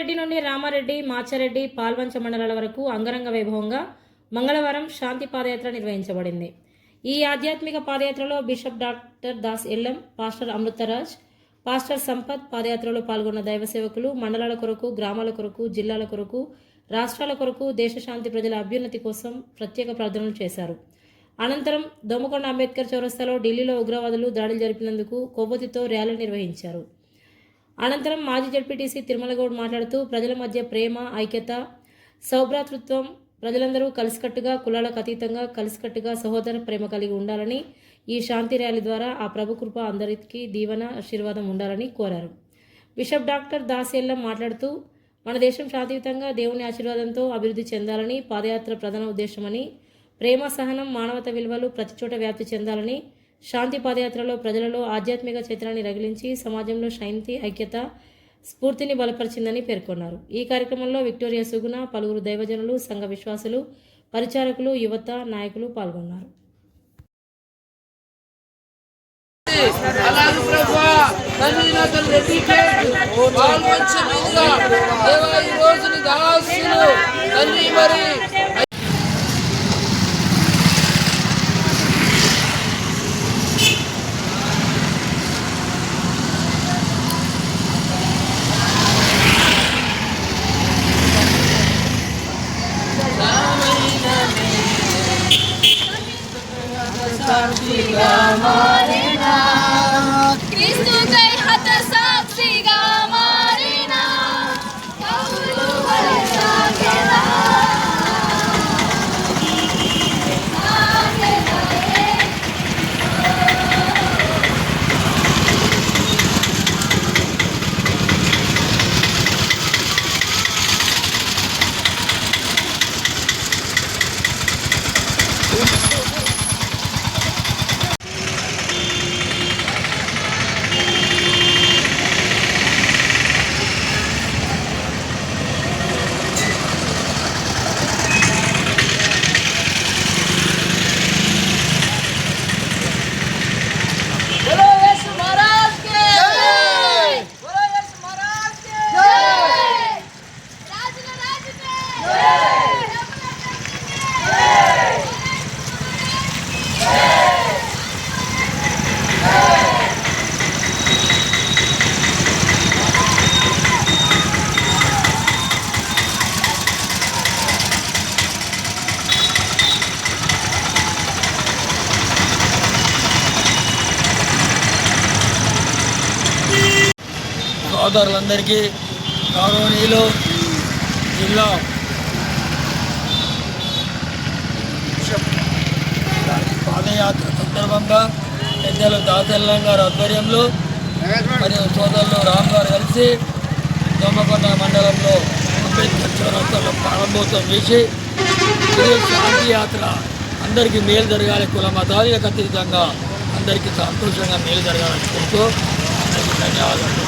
కామారెడ్డి నుండి రామారెడ్డి మాచారెడ్డి పాల్వంచ మండలాల వరకు అంగరంగ వైభవంగా మంగళవారం శాంతి పాదయాత్ర నిర్వహించబడింది. ఈ ఆధ్యాత్మిక పాదయాత్రలో bishop doctor Das Ellam pastor Amrutharaj pastor Sampath పాదయాత్రలో పాల్గొన్న దైవ సేవకులు మండలాల కొరకు గ్రామాల కొరకు జిల్లాల కొరకు రాష్ట్రాల కొరకు దేశశాంతి ప్రజల అభ్యున్నతి కోసం ప్రత్యేక ప్రార్థనలు చేశారు. అనంతరం దోమకొండ అంబేద్కర్ చౌరస్తాలో ఢిల్లీలో ఉగ్రవాదులు దాడులు జరిపినందుకు కొవ్వొత్తితో ర్యాలీ నిర్వహించారు. అనంతరం మాజీ జడ్పీటీసీ తిరుమలగౌడ్ మాట్లాడుతూ ప్రజల మధ్య ప్రేమ ఐక్యత సౌభ్రాతృత్వం ప్రజలందరూ కలిసికట్టుగా కులాలకు అతీతంగా కలిసికట్టుగా సహోదర ప్రేమ కలిగి ఉండాలని ఈ శాంతి ర్యాలీ ద్వారా ఆ ప్రభు కృప అందరికీ దీవెన ఆశీర్వాదం ఉండాలని కోరారు. బిషప్ డాక్టర్ దాసేల్లం మాట్లాడుతూ మన దేశం శాంతియుతంగా దేవుని ఆశీర్వాదంతో అభివృద్ధి చెందాలని పాదయాత్ర ప్రధాన ఉద్దేశమని ప్రేమ సహనం మానవత విలువలు ప్రతి చోట వ్యాప్తి చెందాలని శాంతి పాదయాత్రలో ప్రజలలో ఆధ్యాత్మిక చైతన్యాన్ని రగిలించి సమాజంలో శాంతి ఐక్యత స్ఫూర్తిని బలపరిచిందని పేర్కొన్నారు. ఈ కార్యక్రమంలో విక్టోరియా సుగుణ పలువురు దైవజనులు సంఘ విశ్వాసులు పరిచారకులు యువత నాయకులు పాల్గొన్నారు. తల్లి మరి Kristu kai hata సోదరులందరికీ గౌరవనీయులు జిల్లా పాదయాత్ర సందర్భంగా పెద్దలు దాసల్లం గారు ఆధ్వర్యంలో మరియు సోదరులు రామ్ గారు కలిసి దొమ్మకొండ మండలంలో అంబేద్కర్ చౌరస్తాలో ప్రారంభోత్సవం చేసి పాదయాత్ర శాంతి యాత్ర అందరికీ మేలు జరగాలి కుల మతాలకు అతీతంగా అందరికీ సంతోషంగా మేలు జరగాలని కోరుతూ అందరికీ ధన్యవాదాలు.